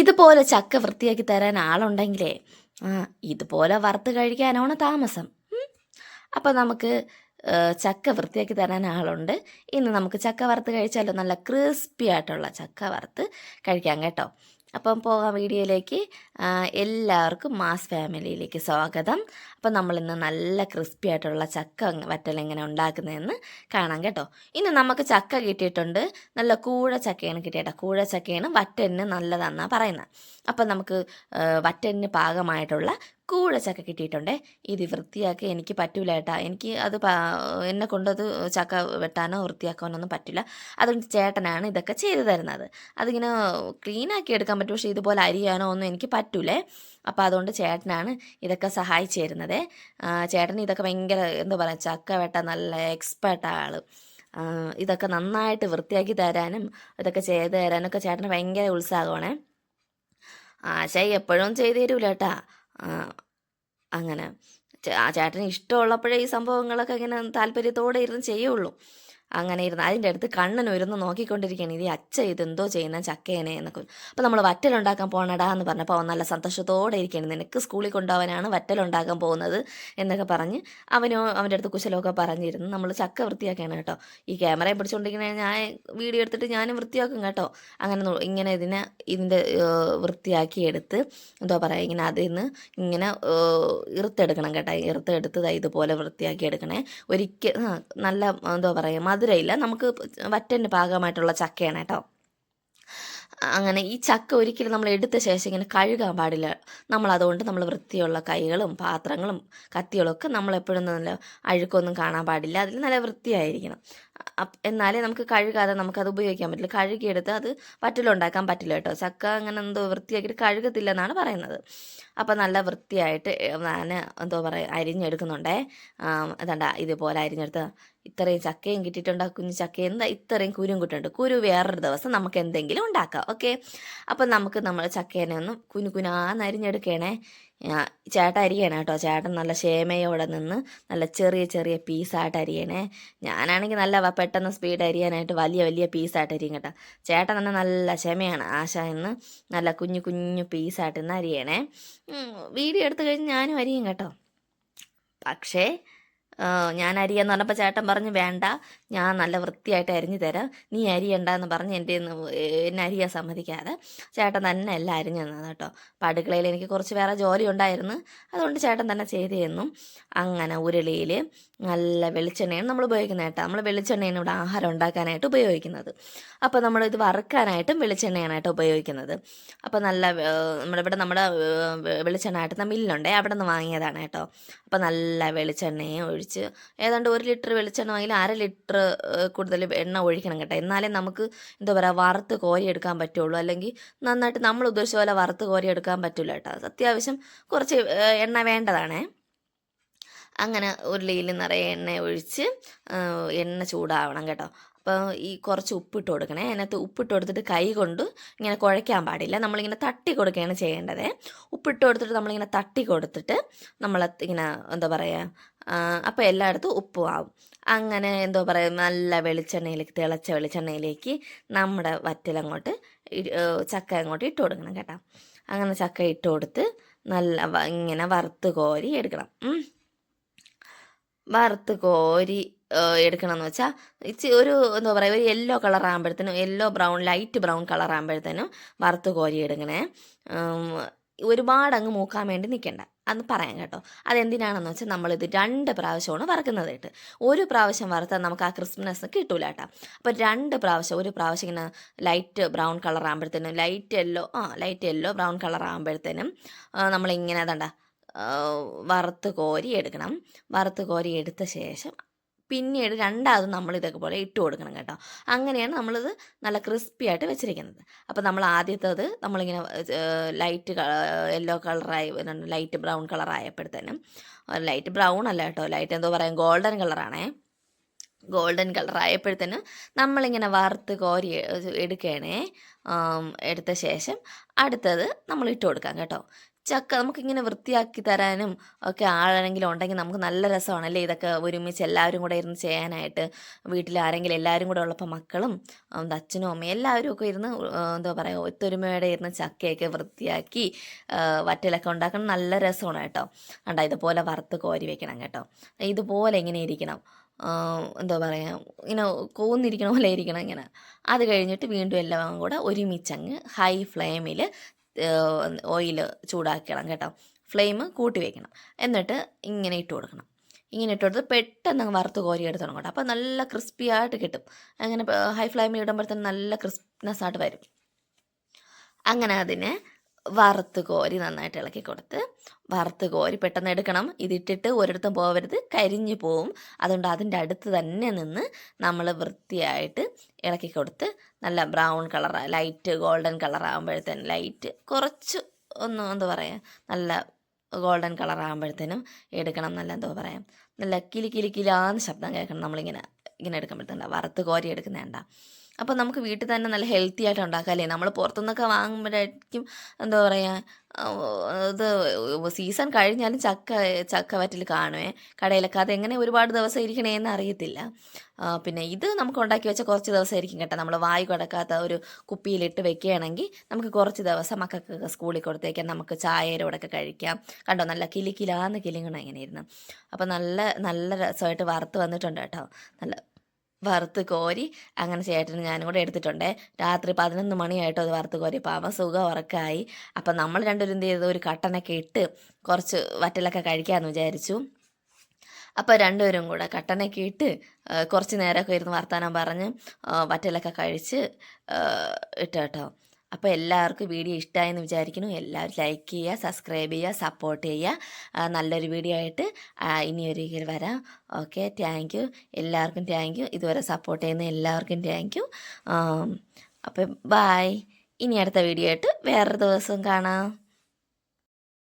ഇതുപോലെ ചക്ക വൃത്തിയാക്കി തരാൻ ആളുണ്ടെങ്കിലേ ആ ഇതുപോലെ വറുത്ത് കഴിക്കാനാണ് താമസം. അപ്പം നമുക്ക് ചക്ക വൃത്തിയാക്കി തരാൻ ആളുണ്ട്. ഇന്ന് നമുക്ക് ചക്ക വറുത്ത് കഴിച്ചാലോ? നല്ല ക്രിസ്പി ആയിട്ടുള്ള ചക്ക വറുത്ത് കഴിക്കാം കേട്ടോ. അപ്പം പോകാം വീഡിയോയിലേക്ക്. എല്ലാവർക്കും മാസ് ഫാമിലിയിലേക്ക് സ്വാഗതം. അപ്പം നമ്മളിന്ന് നല്ല ക്രിസ്പി ആയിട്ടുള്ള ചക്ക വറ്റൽ എങ്ങനെ ഉണ്ടാക്കുന്നതെന്ന് കാണാം കേട്ടോ. ഇന്ന് നമുക്ക് ചക്ക കിട്ടിയിട്ടുണ്ട്. നല്ല കൂഴ ചക്കയാണ് കിട്ടിയേട്ടോ. കൂഴ ചക്കയാണ് വറ്റലിന് നല്ലതാണെന്നാണ് പറയുന്നത്. അപ്പം നമുക്ക് വറ്റലിന് പാകമായിട്ടുള്ള കൂഴ ചക്ക കിട്ടിയിട്ടുണ്ടേ. ഇത് വൃത്തിയാക്കി എനിക്ക് പറ്റൂല ഏട്ടാ. എനിക്ക് അത് എന്നെ കൊണ്ടത് ചക്ക വെട്ടാനോ വൃത്തിയാക്കാനോ ഒന്നും പറ്റില്ല. അതുകൊണ്ട് ചേട്ടനാണ് ഇതൊക്കെ ചെയ്തു തരുന്നത്. അതിങ്ങനെ ക്ലീനാക്കി എടുക്കാൻ പറ്റും. പക്ഷേ ഇതുപോലെ അരിയാനോ ഒന്നും എനിക്ക് പറ്റൂലേ. അപ്പോൾ അതുകൊണ്ട് ചേട്ടനാണ് ഇതൊക്കെ സഹായിച്ചു തരുന്നത്. ചേട്ടൻ ഇതൊക്കെ ഭയങ്കര എന്താ പറയുക ചക്ക വെട്ടാൻ നല്ല എക്സ്പേർട്ട് ആൾ ഇതൊക്കെ നന്നായിട്ട് വൃത്തിയാക്കി തരാനും ഇതൊക്കെ ചെയ്ത് തരാനൊക്കെ ചേട്ടന് ഭയങ്കര ഉത്സാഹമാണേ. ആശ എപ്പോഴും ചെയ്തു തരൂല കേട്ടാ അങ്ങനെ. ആ ചേട്ടന് ഇഷ്ടമുള്ളപ്പോഴേ ഈ സംഭവങ്ങളൊക്കെ ഇങ്ങനെ താല്പര്യത്തോടെ ഇരുന്ന് ചെയ്യുള്ളൂ. അങ്ങനെ ഇരുന്ന് അതിന്റെ അടുത്ത് കണ്ണൻ ഒരുന്ന് നോക്കിക്കൊണ്ടിരിക്കുകയാണ്. ഇത് അച്ഛ ഇതെന്തോ ചെയ്യുന്ന ചക്കേനെ എന്നൊക്കെ. അപ്പോൾ നമ്മൾ വറ്റലുണ്ടാക്കാൻ പോകണടാ എന്ന് പറഞ്ഞപ്പോൾ അവൻ നല്ല സന്തോഷത്തോടെ ഇരിക്കുകയാണ്. നിനക്ക് സ്കൂളിൽ കൊണ്ടുപോകാനാണ് വറ്റലുണ്ടാക്കാൻ പോകുന്നത് എന്നൊക്കെ പറഞ്ഞ് അവനോ അവന്റെ അടുത്ത് കുശലമൊക്കെ പറഞ്ഞിരുന്നു നമ്മൾ ചക്ക വൃത്തിയാക്കുകയാണ് കേട്ടോ. ഈ ക്യാമറയെ പിടിച്ചുകൊണ്ടിരിക്കുന്ന ഞാൻ വീഡിയോ എടുത്തിട്ട് ഞാനും വൃത്തിയാക്കും കേട്ടോ. അങ്ങനെ ഇങ്ങനെ ഇതിനെ ഇതിന്റെ വൃത്തിയാക്കി എടുത്ത് എന്തോ പറയുക ഇങ്ങനെ അതിൽ നിന്ന് ഇങ്ങനെ ഇറുത്തെടുക്കണം കേട്ടോ. ഇറുത്തെടുത്ത് ദാ ഇതുപോലെ വൃത്തിയാക്കി എടുക്കണേ. ഒരിക്കൽ നല്ല എന്തോ പറയുക മധുരയില്ല. നമുക്ക് വറ്റന്റെ ഭാഗമായിട്ടുള്ള ചക്കയാണ് കേട്ടോ. അങ്ങനെ ഈ ചക്ക ഒരിക്കലും നമ്മൾ എടുത്ത ശേഷം ഇങ്ങനെ കഴുകാൻ പാടില്ല. നമ്മൾ അതുകൊണ്ട് നമ്മൾ വൃത്തിയുള്ള കൈകളും പാത്രങ്ങളും കത്തികളൊക്കെ ഒക്കെ നമ്മൾ എപ്പോഴും നല്ല അഴുക്കൊന്നും കാണാൻ പാടില്ല. അതിൽ നല്ല വൃത്തിയായിരിക്കണം. എന്നാലേ നമുക്ക് കഴുകാതെ നമുക്കത് ഉപയോഗിക്കാൻ പറ്റില്ല. കഴുകിയെടുത്ത് അത് വറ്റലുണ്ടാക്കാൻ പറ്റില്ല കേട്ടോ. ചക്ക അങ്ങനെ എന്തോ വൃത്തിയാക്കിയിട്ട് കഴുകത്തില്ല എന്നാണ് പറയുന്നത്. അപ്പം നല്ല വൃത്തിയായിട്ട് ഞാൻ എന്തോ പറയുക അരിഞ്ഞെടുക്കുന്നുണ്ടേ. അതണ്ട ഇതുപോലെ അരിഞ്ഞെടുത്ത് ഇത്രയും ചക്കയും കിട്ടിയിട്ടുണ്ട്? കുഞ്ഞു ചക്ക എന്താ ഇത്രയും കുരും കിട്ടുന്നുണ്ട് കുരു വേറൊരു ദിവസം നമുക്ക് എന്തെങ്കിലും ഉണ്ടാക്കാം. ഓക്കെ? അപ്പം നമുക്ക് നമ്മൾ ചക്കേനെ ഒന്ന് കുനു കുനാന്ന് അരിഞ്ഞെടുക്കണേ. ആ, ചേട്ടൻ അരിയണേ കേട്ടോ. ചേട്ടൻ നല്ല ക്ഷേമയോടെ നിന്ന് നല്ല ചെറിയ ചെറിയ പീസായിട്ട് അരിയണേ. ഞാനാണെങ്കിൽ നല്ല പെട്ടെന്ന് സ്പീഡ് അരിയാനായിട്ട് വലിയ വലിയ പീസായിട്ട് അരിയും കേട്ടോ. ചേട്ടൻ തന്നെ നല്ല ക്ഷമയാണ് ആശ എന്ന് നല്ല കുഞ്ഞു കുഞ്ഞു പീസായിട്ട് നിന്ന് അരിയണേ. വീഡിയോ എടുത്തു കഴിഞ്ഞ് ഞാനും അരിയും കേട്ടോ. പക്ഷേ ഞാൻ അരിയെന്ന് പറഞ്ഞപ്പോൾ ചേട്ടൻ പറഞ്ഞു വേണ്ട ഞാൻ നല്ല വൃത്തിയായിട്ട് അരിഞ്ഞു തരാം. നീ അരിയണ്ട എന്ന് പറഞ്ഞ് എന്റെ എന്നെ അരിയാൻ സമ്മതിക്കാതെ ചേട്ടൻ തന്നെ എല്ലാം അരിഞ്ഞു തന്നത് കേട്ടോ അപ്പം അടുക്കളയിൽ എനിക്ക് കുറച്ച് വേറെ ജോലി ഉണ്ടായിരുന്നു. അതുകൊണ്ട് ചേട്ടൻ തന്നെ ചെയ്തു തന്നു. അങ്ങനെ ഉരുളിയിൽ നല്ല വെളിച്ചെണ്ണയാണ് നമ്മൾ ഉപയോഗിക്കുന്നത് കേട്ടോ. നമ്മൾ വെളിച്ചെണ്ണയാണ് ഇവിടെ ആഹാരം ഉണ്ടാക്കാനായിട്ട് ഉപയോഗിക്കുന്നത്. അപ്പോൾ നമ്മൾ ഇത് വറുക്കാനായിട്ടും വെളിച്ചെണ്ണയാണ് കേട്ടോ ഉപയോഗിക്കുന്നത്. അപ്പോൾ നല്ല നമ്മളിവിടെ നമ്മുടെ ഏ, വെളിച്ചെണ്ണ ആട്ടുന്ന മില്ലുണ്ടേ അവിടെ നിന്ന് വാങ്ങിയതാണ് കേട്ടോ. അപ്പോൾ നല്ല വെളിച്ചെണ്ണയും ഒഴിച്ച് ഏതാണ്ട് ഒരു ലിറ്റർ വെളിച്ചെണ്ണ വാങ്ങിയാൽ അര ലിറ്റർ കൂടുതൽ എണ്ണ ഒഴിക്കണം കേട്ടോ. എന്നാലേ നമുക്ക് എന്താ പറയുക വറുത്ത് കോരി എടുക്കാൻ പറ്റുള്ളൂ. അല്ലെങ്കിൽ നന്നായിട്ട് നമ്മൾ ഉദ്ദേശിച്ച പോലെ വറുത്ത് കോരി എടുക്കാൻ പറ്റില്ല കേട്ടോ. അത്യാവശ്യം കുറച്ച് എണ്ണ വേണ്ടതാണേ. അങ്ങനെ ഉരുളിയിൽ നിറയെ എണ്ണ ഒഴിച്ച് എണ്ണ ചൂടാവണം കേട്ടോ. അപ്പോൾ ഈ കുറച്ച് ഉപ്പിട്ട് കൊടുക്കണേ. അതിനകത്ത് ഉപ്പിട്ട് കൊടുത്തിട്ട് കൈ കൊണ്ട് ഇങ്ങനെ കുഴയ്ക്കാൻ പാടില്ല. നമ്മളിങ്ങനെ തട്ടി കൊടുക്കുകയാണ് ചെയ്യേണ്ടത്. ഉപ്പിട്ട് കൊടുത്തിട്ട് നമ്മളിങ്ങനെ തട്ടി കൊടുത്തിട്ട് നമ്മൾ ഇങ്ങനെ എന്താ പറയുക അപ്പോൾ എല്ലായിടത്തും ഉപ്പും ആവും. അങ്ങനെ എന്തോ പറയുക നല്ല വെളിച്ചെണ്ണയിലേക്ക് തിളച്ച വെളിച്ചെണ്ണയിലേക്ക് നമ്മുടെ വറ്റലങ്ങോട്ട് ചക്ക അങ്ങോട്ട് ഇട്ട് കൊടുക്കണം കേട്ടോ. അങ്ങനെ ചക്ക ഇട്ട് കൊടുത്ത് നല്ല ഇങ്ങനെ വറുത്ത് കോരി എടുക്കണം. വറുത്ത് കോരി എടുക്കണം എടുക്കണമെന്ന് വെച്ചാൽ ഇച്ചി ഒരു എന്താ പറയുക ഒരു yellow colour ആകുമ്പോഴത്തേനും yellow brown light brown colour ആകുമ്പോഴത്തേനും വറുത്ത് കോരി എടുക്കണേ. ഒരുപാട് അങ്ങ് മൂക്കാൻ വേണ്ടി നിൽക്കണ്ട അന്ന് പറയാം കേട്ടോ. അതെന്തിനാണെന്ന് വെച്ചാൽ നമ്മളിത് രണ്ട് പ്രാവശ്യമാണ് വറുക്കുന്നത് കേട്ട് ഒരു പ്രാവശ്യം വറുത്താൽ നമുക്ക് ആ ക്രിസ്മസ് കിട്ടൂല കേട്ടോ. അപ്പോൾ രണ്ട് പ്രാവശ്യം ഒരു പ്രാവശ്യം ഇങ്ങനെ ലൈറ്റ് ബ്രൗൺ കളർ ആകുമ്പോഴത്തേനും ലൈറ്റ് യെല്ലോ ആ ലൈറ്റ് യെല്ലോ ബ്രൗൺ കളർ ആകുമ്പോഴത്തേനും നമ്മളിങ്ങനെ അതണ്ട വറുത്ത് കോരി എടുക്കണം. വറുത്ത് കോരി എടുത്ത ശേഷം പിന്നീട് രണ്ടാമത് നമ്മൾ ഇതൊക്കെ പോലെ ഇട്ട് കൊടുക്കണം കേട്ടോ. അങ്ങനെയാണ് നമ്മളിത് നല്ല ക്രിസ്പി ആയിട്ട് വെച്ചിരിക്കുന്നത്. അപ്പോൾ നമ്മൾ ആദ്യത്തേത് നമ്മളിങ്ങനെ ലൈറ്റ് യെല്ലോ കളറായി ലൈറ്റ് ബ്രൗൺ കളറായപ്പോഴത്തേനും ലൈറ്റ് ബ്രൗൺ അല്ല കേട്ടോ ലൈറ്റ് എന്തോ പറയാം ഗോൾഡൻ കളറാണേ ഗോൾഡൻ കളർ ആയപ്പോഴത്തേനും നമ്മളിങ്ങനെ വറുത്ത് കോരി എടുക്കണേ എടുത്ത ശേഷം അടുത്തത് നമ്മൾ ഇട്ട് കൊടുക്കാം കേട്ടോ. ചക്ക നമുക്കിങ്ങനെ വൃത്തിയാക്കി തരാനും ഒക്കെ ആരെങ്കിലും ഉണ്ടെങ്കിൽ നമുക്ക് നല്ല രസമാണല്ലേ ഇതൊക്കെ ഒരുമിച്ച് എല്ലാവരും കൂടെ ഇരുന്ന് ചെയ്യാനായിട്ട്. വീട്ടിൽ ആരെങ്കിലും എല്ലാവരും കൂടെ ഉള്ളപ്പോൾ മക്കളും അച്ഛനും അമ്മയും എല്ലാവരും ഒക്കെ ഇരുന്ന് എന്താ പറയുക ഒത്തൊരുമയോടെ ഇരുന്ന് ചക്കയൊക്കെ വൃത്തിയാക്കി വറ്റലൊക്കെ ഉണ്ടാക്കണം. നല്ല രസമാണ് കേട്ടോ. കണ്ടോ? ഇതുപോലെ വറുത്ത് കോരി വെക്കണം കേട്ടോ. ഇതുപോലെ ഇങ്ങനെ ഇരിക്കണം. എന്താ പറയുക ഇങ്ങനെ കൂന്നിരിക്കണ പോലെ ഇരിക്കണം ഇങ്ങനെ. അത് കഴിഞ്ഞിട്ട് വീണ്ടും എല്ലാം കൂടെ ഒരുമിച്ചങ്ങ് ഹൈ ഫ്ലെയിമിൽ ഓയിൽ ചൂടാക്കണം കേട്ടോ. ഫ്ലെയിം കൂട്ടി വെക്കണം. എന്നിട്ട് ഇങ്ങനെ ഇട്ട് കൊടുക്കണം. ഇങ്ങനെ ഇട്ട് കൊടുത്ത് പെട്ടെന്ന് വറുത്ത് കോരി എടുത്തോണം കേട്ടോ. അപ്പോൾ നല്ല ക്രിസ്പി ആയിട്ട് കിട്ടും. അങ്ങനെ ഹൈ ഫ്ലെയിമിൽ ഇടുമ്പോഴത്തേന് നല്ല ക്രിസ്പ്നെസ് ആയിട്ട് വരും. അങ്ങനെ അതിനെ വറുത്ത് കോരി നന്നായിട്ട് ഇളക്കി കൊടുത്ത് വറുത്ത് കോരി പെട്ടെന്ന് എടുക്കണം. ഇതിട്ടിട്ട് ഒരിടത്തും പോകരുത് കരിഞ്ഞു പോവും. അതുകൊണ്ട് അതിന്റെ അടുത്ത് തന്നെ നിന്ന് നമ്മൾ വൃത്തിയായിട്ട് ഇളക്കി കൊടുത്ത് നല്ല brown colour light golden colour ആകുമ്പോഴത്തേന് light കുറച്ച് ഒന്ന് എന്താ പറയുക നല്ല ഗോൾഡൻ കളർ ആകുമ്പോഴത്തേനും എടുക്കണം നല്ല എന്തോ പറയാം. നല്ല കിലി കിലി കിലാന്ന് ശബ്ദം കേൾക്കണം. നമ്മളിങ്ങനെ ഇങ്ങനെ എടുക്കുമ്പോഴത്തേണ്ട വറുത്ത് കോരി എടുക്കുന്നേണ്ട അപ്പോൾ നമുക്ക് വീട്ടിൽ തന്നെ നല്ല ഹെൽത്തി ആയിട്ട് ഉണ്ടാക്കാം അല്ലേ നമ്മൾ പുറത്തുനിന്നൊക്കെ വാങ്ങുമ്പോഴായിരിക്കും എന്താ പറയുക ഇത് സീസൺ കഴിഞ്ഞാലും ചക്ക ചക്ക വറ്റൽ കാണുമേ കടയിലൊക്കെ. അതെങ്ങനെ ഒരുപാട് ദിവസം ഇരിക്കണേന്ന് അറിയത്തില്ല. പിന്നെ ഇത് നമുക്ക് ഉണ്ടാക്കി വെച്ച കുറച്ച് ദിവസം ഇരിക്കും കേട്ടോ. നമ്മൾ വായു കിടക്കാത്ത ഒരു കുപ്പിയിലിട്ട് വെക്കുകയാണെങ്കിൽ നമുക്ക് കുറച്ച് ദിവസം മക്കൾക്കൊക്കെ സ്കൂളിൽ കൊടുത്തേക്കാം. നമുക്ക് ചായയുടെ കഴിക്കാം. കണ്ടോ? നല്ല കിലി കിലാന്ന് കിലിങ്ങണം ഇങ്ങനെ അപ്പോൾ നല്ല നല്ല രസമായിട്ട് വറുത്ത് വന്നിട്ടുണ്ട് കേട്ടോ. നല്ല വറുത്ത് കോരി അങ്ങനെ ചേട്ടന് ഞാനും കൂടെ എടുത്തിട്ടുണ്ടേ. രാത്രി പതിനൊന്ന് മണിയായിട്ടോ അത് വറുത്ത് കോരി അപ്പോൾ അവൻ സുഖം ഉറക്കമായി അപ്പം നമ്മൾ രണ്ടുപേരും എന്ത് ചെയ്തു? ഒരു കട്ടനൊക്കെ ഇട്ട് കുറച്ച് വറ്റലൊക്കെ കഴിക്കാമെന്ന് വിചാരിച്ചു. അപ്പോൾ രണ്ടുപേരും കൂടെ കട്ടനൊക്കെ ഇട്ട് കുറച്ച് നേരമൊക്കെ ഇരുന്ന് വർത്താനം പറഞ്ഞ് വറ്റലൊക്കെ കഴിച്ച് ഇട്ട് കേട്ടോ. അപ്പോൾ എല്ലാവർക്കും വീഡിയോ ഇഷ്ടമായെന്ന് വിചാരിക്കുന്നു. എല്ലാവരും ലൈക്ക് ചെയ്യുക സബ്സ്ക്രൈബ് ചെയ്യുക സപ്പോർട്ട് ചെയ്യുക. നല്ലൊരു വീഡിയോ ആയിട്ട് ഇനി ഒരിക്കൽ വരാം. ഓക്കെ താങ്ക് എല്ലാവർക്കും താങ്ക് ഇതുവരെ സപ്പോർട്ട് ചെയ്യുന്ന എല്ലാവർക്കും താങ്ക് അപ്പം ബായ് ഇനി അടുത്ത വീഡിയോ ആയിട്ട് വേറൊരു ദിവസം കാണാം.